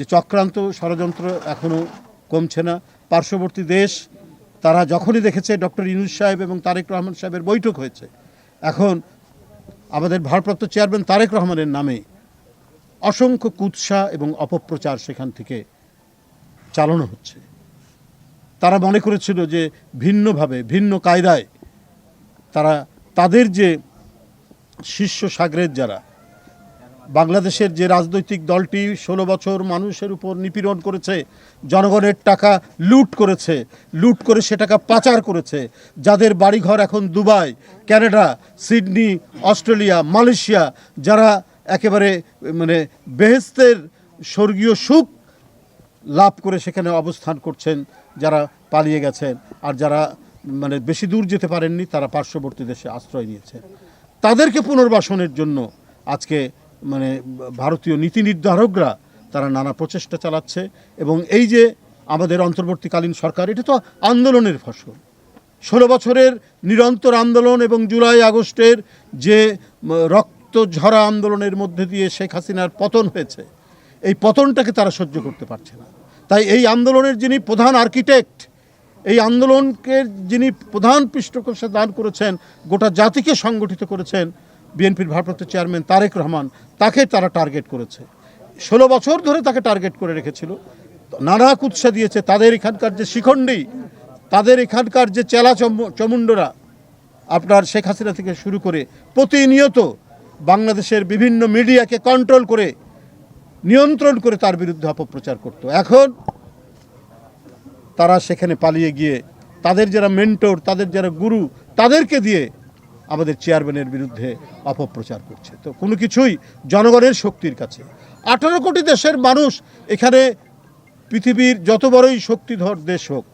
যে চক্রান্ত ষড়যন্ত্র এখনও কমছে না। পার্শ্ববর্তী দেশ, তারা যখনই দেখেছে ডক্টর ইনুস সাহেব এবং তারেক রহমান সাহেবের বৈঠক হয়েছে, এখন আমাদের ভারপ্রাপ্ত চেয়ারম্যান তারেক রহমানের নামে অসংখ্য কুৎসা এবং অপপ্রচার সেখান থেকে চালানো হচ্ছে। তারা মনে করেছিল যে ভিন্নভাবে, ভিন্ন কায়দায় তারা তাদের যে শীর্ষ সাগরের যারা বাংলাদেশের যে রাজনৈতিক দলটি ষোলো বছর মানুষের উপর নিপীড়ন করেছে, জনগণের টাকা লুট করেছে, লুট করে সে টাকা পাচার করেছে। যাদের বাড়িঘর এখন Dubai Canada Sydney, Australia, Malaysia, যারা একেবারে মানে বেহেস্তের স্বর্গীয় সুখ লাভ করে সেখানে অবস্থান করছেন, যারা পালিয়ে গেছেন। আর যারা মানে বেশি দূর যেতে পারেননি, তারা পার্শ্ববর্তী দেশে আশ্রয় নিয়েছেন। তাদেরকে পুনর্বাসনের জন্য আজকে মানে ভারতীয় নীতি নির্ধারকরা তারা নানা প্রচেষ্টা চালাচ্ছে এবং এই যে আমাদের অন্তর্বর্তীকালীন সরকার, এটা তো আন্দোলনের ফসল। ষোলো বছরের নিরন্তর আন্দোলন এবং জুলাই আগস্টের যে রক্ত ঝরা আন্দোলনের মধ্যে দিয়ে শেখ হাসিনার পতন হয়েছে, এই পতনটাকে তারা সহ্য করতে পারছে না। তাই এই আন্দোলনের যিনি প্রধান আর্কিটেক্ট, এই আন্দোলনকে যিনি প্রধান পৃষ্ঠপোষকতা দান করেছেন, গোটা জাতিকে সংগঠিত করেছেন বিএনপির ভারপ্রাপ্ত চেয়ারম্যান তারেক রহমান তাকে তারা টার্গেট করেছে। ষোলো বছর ধরে তাকে টার্গেট করে রেখেছিল। নানা কুৎসা দিয়েছে তাদের এখানকার যে শিখণ্ডী, তাদের এখানকার যে চেলা চম- চমুন্ডরা আপনার শেখ হাসিনা থেকে শুরু করে প্রতিনিয়ত বাংলাদেশের বিভিন্ন মিডিয়াকে কন্ট্রোল করে, নিয়ন্ত্রণ করে তার বিরুদ্ধে অপপ্রচার করত। এখন তারা সেখানে পালিয়ে গিয়ে তাদের যারা মেন্টর তাদের যারা গুরু, তাদেরকে দিয়ে আমাদের চেয়ারম্যানের বিরুদ্ধে অপপ্রচার করছে। তো কোনো কিছুই জনগণের শক্তির কাছে। আঠারো কোটি দেশের মানুষ এখানে পৃথিবীর যত বড়ই শক্তিধর দেশ হোক,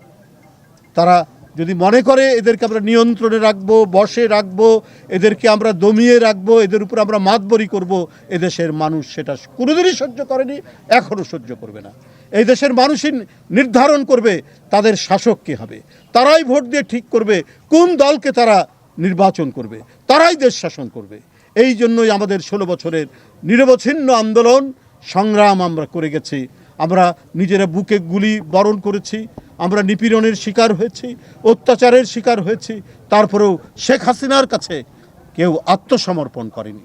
তারা যদি মনে করে এদেরকে আমরা নিয়ন্ত্রণে রাখব, বসে রাখব, এদেরকে আমরা দমিয়ে রাখব, এদের উপর আমরা মাতবরি করব এদেশের মানুষ সেটা কোনোদিনই সহ্য করেনি, এখনও সহ্য করবে না। এই দেশের মানুষই নির্ধারণ করবে তাদের শাসক কে হবে। তারাই ভোট দিয়ে ঠিক করবে, কোন দলকে তারা নির্বাচন করবে, তারাই দেশ শাসন করবে। এই জন্যই আমাদের ষোলো বছরের নিরবচ্ছিন্ন আন্দোলন সংগ্রাম আমরা করে গেছি। আমরা নিজেরা বুকে গুলি বরণ করেছি, আমরা নিপীড়নের শিকার হয়েছি, অত্যাচারের শিকার হয়েছি। তারপরেও শেখ হাসিনার কাছে কেউ আত্মসমর্পণ করেনি।